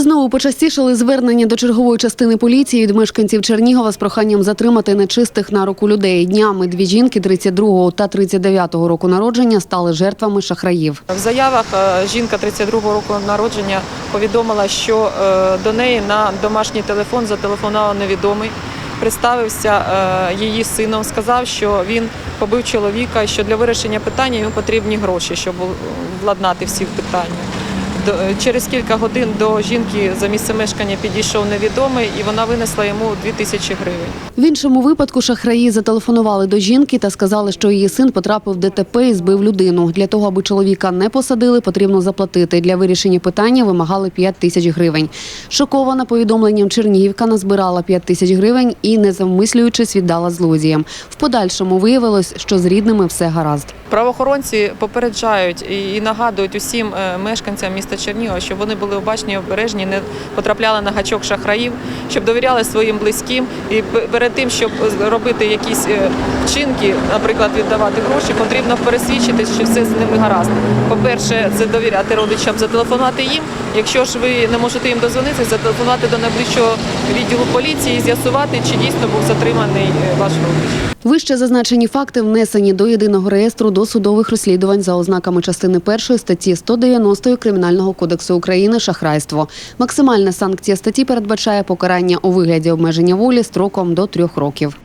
Знову почастішали звернення до чергової частини поліції від мешканців Чернігова з проханням затримати нечистих на руку людей. Днями дві жінки 32 та 39 року народження стали жертвами шахраїв. В заявах е, жінка 32-го року народження повідомила, що е, до неї на домашній телефон зателефонував невідомий. Представився е, її сином, сказав, що він побив чоловіка, і що для вирішення питання йому потрібні гроші, щоб владнати всі питання. Е, Через кілька годин до жінки за місце мешкання підійшов невідомий, і вона винесла йому 2 тисячі гривень. В іншому випадку шахраї зателефонували до жінки та сказали, що її син потрапив в ДТП і збив людину. Для того, аби чоловіка не посадили, потрібно заплатити. Для вирішення питання вимагали 5 тисяч гривень. Шокована повідомленням Чернігівка назбирала 5 тисяч гривень і, не завмислюючись, віддала злодіям. В подальшому виявилось, що з рідними все гаразд. Правоохоронці попереджають і- і нагадують усім е, мешканцям міста Чернігова, щоб вони були обачні обережні, не потрапляли на гачок шахраїв, щоб довіряли своїм близьким. І перед тим, щоб робити якісь е, вчинки, наприклад, віддавати гроші, потрібно пересвідчитись, що все з ними гаразд. По-перше, це довіряти родичам, зателефонувати їм. Якщо ж ви не можете їм дозвонитися, зателефонувати до найближчого відділу поліції і з'ясувати, чи дійсно був затриманий е, ваш родич. Вище зазначені факти внесені до єдиного реєстру досудових розслідувань за ознаками частини першої статті 190 Кримінального кодексу України шахрайство. Максимальна санкція статті передбачає покарання у вигляді обмеження волі строком до трьох років.